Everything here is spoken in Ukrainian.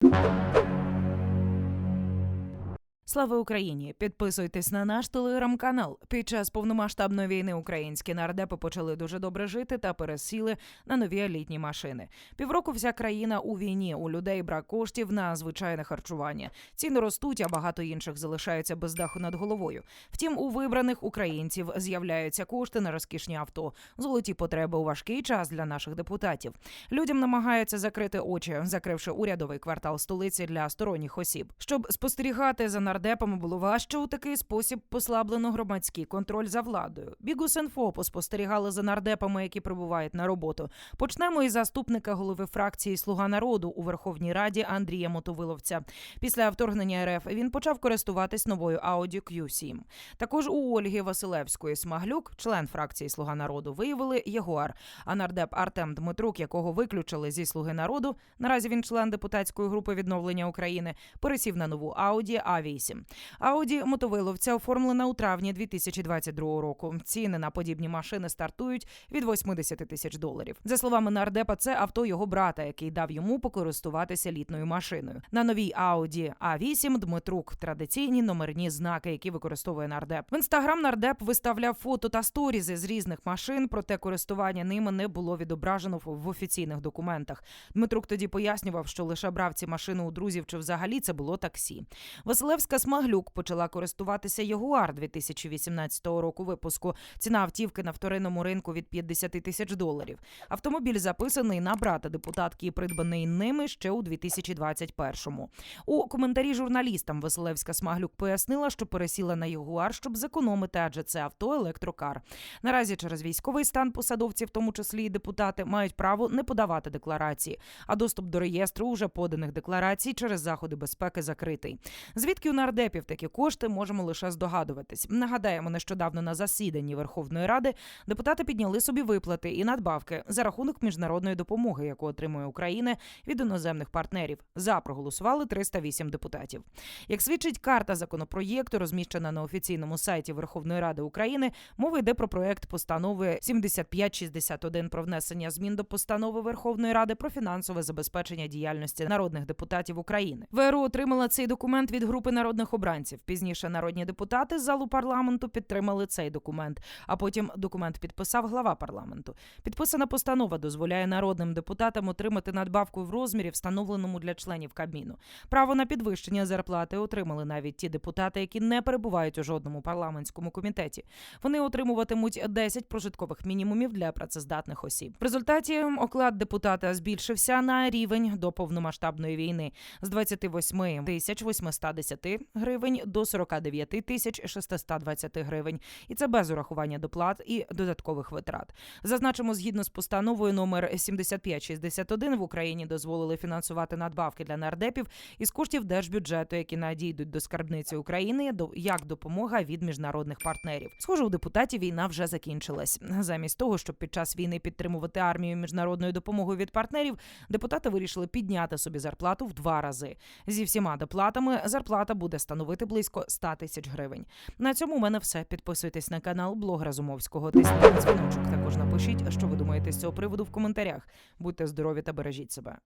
you. Слава Україні! Підписуйтесь на наш телеграм-канал. Під час повномасштабної війни українські нардепи почали дуже добре жити та пересіли на нові елітні машини. Півроку вся країна у війні. У людей брак коштів на звичайне харчування. Ціни ростуть, а багато інших залишаються без даху над головою. Втім, у вибраних українців з'являються кошти на розкішні авто, золоті потреби у важкий час для наших депутатів. Людям намагаються закрити очі, закривши урядовий квартал столиці для сторонніх осіб. Щоб спостерігати за нардепами було важче у такий спосіб послаблено громадський контроль за владою. Бігус.Інфо поспостерігали за нардепами, які прибувають на роботу. Почнемо із заступника голови фракції Слуга народу у Верховній Раді Андрія Мотовиловця. Після вторгнення РФ він почав користуватись новою Audi Q7. Також у Ольги Василевської Смаглюк, член фракції Слуга народу, виявили Ягуар. А нардеп Артем Дмитрук, якого виключили зі Слуги народу, наразі він член депутатської групи відновлення України, пересів на нову Audi A8. Audi Мотовиловця оформлена у травні 2022 року. Ціни на подібні машини стартують від 80 тисяч доларів. За словами нардепа, це авто його брата, який дав йому покористуватися літною машиною. На новій Audi A8 Дмитрук традиційні номерні знаки, які використовує нардеп. В інстаграм нардеп виставляв фото та сторізи з різних машин, проте користування ними не було відображено в офіційних документах. Дмитрук тоді пояснював, що лише брав ці машини у друзів, чи взагалі це було таксі. Василевська Смаглюк почала користуватися Ягуар 2018 року випуску. Ціна автівки на вторинному ринку від 50 тисяч доларів. Автомобіль записаний на брата депутатки і придбаний ними ще у 2021-му. У коментарі журналістам Василевська Смаглюк пояснила, що пересіла на Ягуар, щоб зекономити, адже це авто електрокар. Наразі через військовий стан посадовці, в тому числі і депутати, мають право не подавати декларації, а доступ до реєстру уже поданих декларацій через заходи безпеки закритий. Звідки у нардепів такі кошти можемо лише здогадуватись. Нагадаємо, нещодавно на засіданні Верховної Ради депутати підняли собі виплати і надбавки за рахунок міжнародної допомоги, яку отримує Україна від іноземних партнерів. За проголосували 308 депутатів. Як свідчить карта законопроєкту, розміщена на офіційному сайті Верховної Ради України, мова йде про проект постанови 7561 про внесення змін до постанови Верховної Ради про фінансове забезпечення діяльності народних депутатів України. ВРУ отримала цей документ від групи народних обранців. Пізніше народні депутати з залу парламенту підтримали цей документ. А потім документ підписав глава парламенту. Підписана постанова дозволяє народним депутатам отримати надбавку в розмірі, встановленому для членів Кабміну. Право на підвищення зарплати отримали навіть ті депутати, які не перебувають у жодному парламентському комітеті. Вони отримуватимуть 10 прожиткових мінімумів для працездатних осіб. В результаті оклад депутата збільшився на рівень до повномасштабної війни з 28 тисяч 810 гривень до 49 тисяч 620 гривень. І це без урахування доплат і додаткових витрат. Зазначимо, згідно з постановою номер 7561 в Україні дозволили фінансувати надбавки для нардепів із коштів держбюджету, які надійдуть до скарбниці України як допомога від міжнародних партнерів. Схоже, у депутатів війна вже закінчилась. Замість того, щоб під час війни підтримувати армію міжнародною допомогою від партнерів, депутати вирішили підняти собі зарплату в два рази. Зі всіма доплатами зарплата буде становити близько 100 тисяч гривень. На цьому у мене все. Підписуйтесь на канал Блог Разумовського. Тисніть дзвіночок. Також напишіть, що ви думаєте з цього приводу в коментарях. Будьте здорові та бережіть себе.